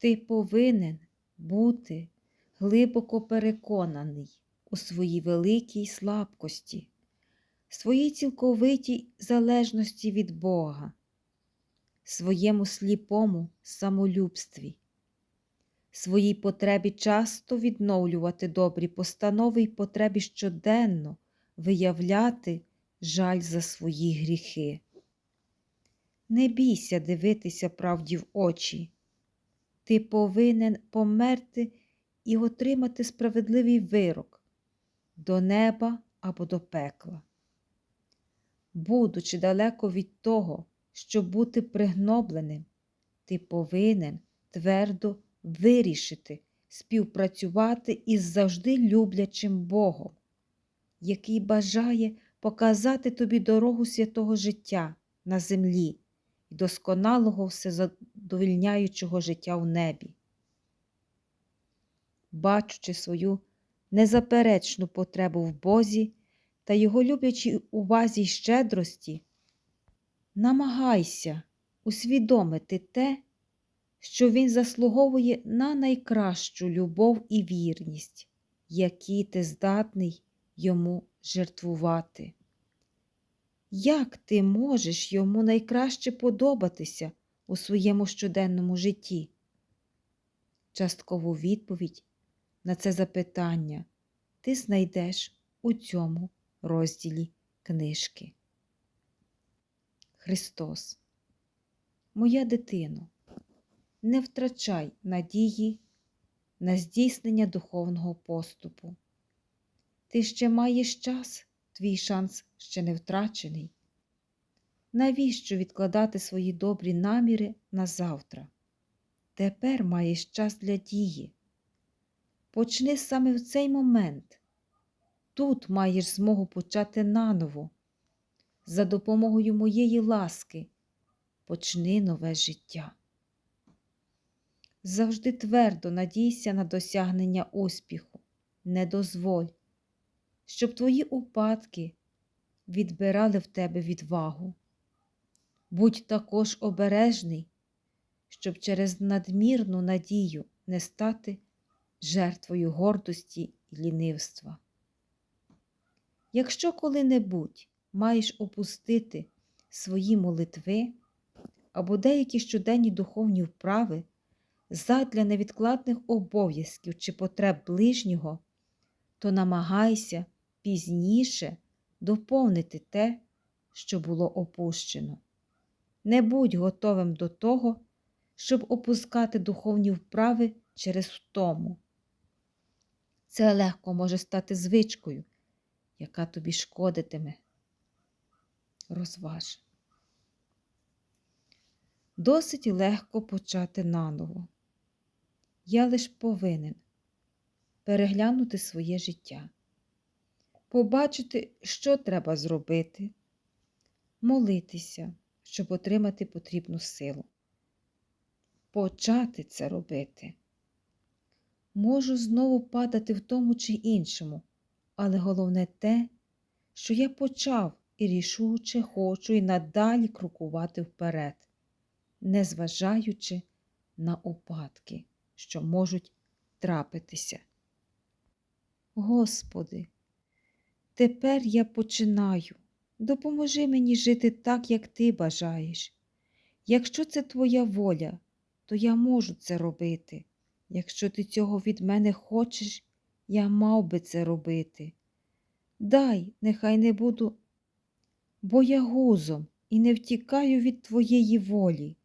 Ти повинен бути глибоко переконаний у своїй великій слабкості, своїй цілковитій залежності від Бога, своєму сліпому самолюбстві, своїй потребі часто відновлювати добрі постанови й потребі щоденно виявляти жаль за свої гріхи. Не бійся дивитися правді в очі. Ти повинен померти і отримати справедливий вирок до неба або до пекла. Будучи далеко від того, щоб бути пригнобленим, ти повинен твердо вирішити співпрацювати із завжди люблячим Богом, який бажає показати тобі дорогу святого життя на землі і досконалого всезадовільняючого життя в небі. Бачучи свою незаперечну потребу в Бозі та Його люблячій увазі й щедрості, намагайся усвідомити те, що Він заслуговує на найкращу любов і вірність, які ти здатний йому жертвувати. Як ти можеш йому найкраще подобатися у своєму щоденному житті? Часткову відповідь на це запитання ти знайдеш у цьому розділі книжки. Христос, моя дитино, не втрачай надії на здійснення духовного поступу. Ти ще маєш час, твій шанс ще не втрачений. Навіщо відкладати свої добрі наміри на завтра? Тепер маєш час для дії. Почни саме в цей момент. Тут маєш змогу почати наново. За допомогою моєї ласки почни нове життя. Завжди твердо надійся на досягнення успіху, не дозволь, щоб твої упадки відбирали в тебе відвагу. Будь також обережний, щоб через надмірну надію не стати жертвою гордості і лінивства. Якщо коли-небудь маєш опустити свої молитви або деякі щоденні духовні вправи задля невідкладних обов'язків чи потреб ближнього, то намагайся пізніше доповнити те, що було опущено. Не будь готовим до того, щоб опускати духовні вправи через втому. Це легко може стати звичкою, яка тобі шкодитиме. Розваж. Досить легко почати наново. Я лиш повинен переглянути своє життя, побачити, що треба зробити, молитися, щоб отримати потрібну силу. Почати це робити. Можу знову падати в тому чи іншому, але головне те, що я почав і рішуче хочу і надалі крокувати вперед, незважаючи на упадки, що можуть трапитися. Господи, тепер я починаю. Допоможи мені жити так, як ти бажаєш. Якщо це твоя воля, то я можу це робити. Якщо ти цього від мене хочеш, я мав би це робити. Дай, нехай не буду боягузом і не втікаю від твоєї волі.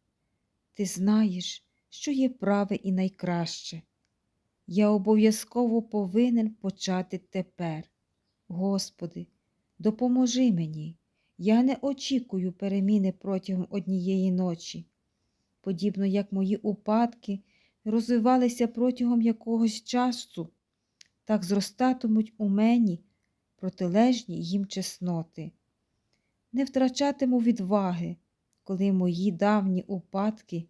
Ти знаєш, що є праве і найкраще. Я обов'язково повинен почати тепер. Господи, допоможи мені. Я не очікую переміни протягом однієї ночі. Подібно як мої упадки розвивалися протягом якогось часу, так зростатимуть у мені протилежні їм чесноти. Не втрачатиму відваги, коли мої давні упадки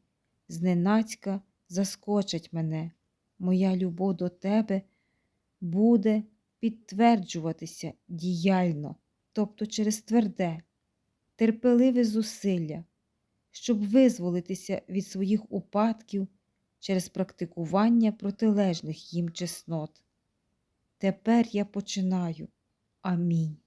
зненацька заскочать мене. Моя любов до тебе буде підтверджуватися діяльно, тобто через тверде, терпеливе зусилля, щоб визволитися від своїх упадків через практикування протилежних їм чеснот. Тепер я починаю. Амінь.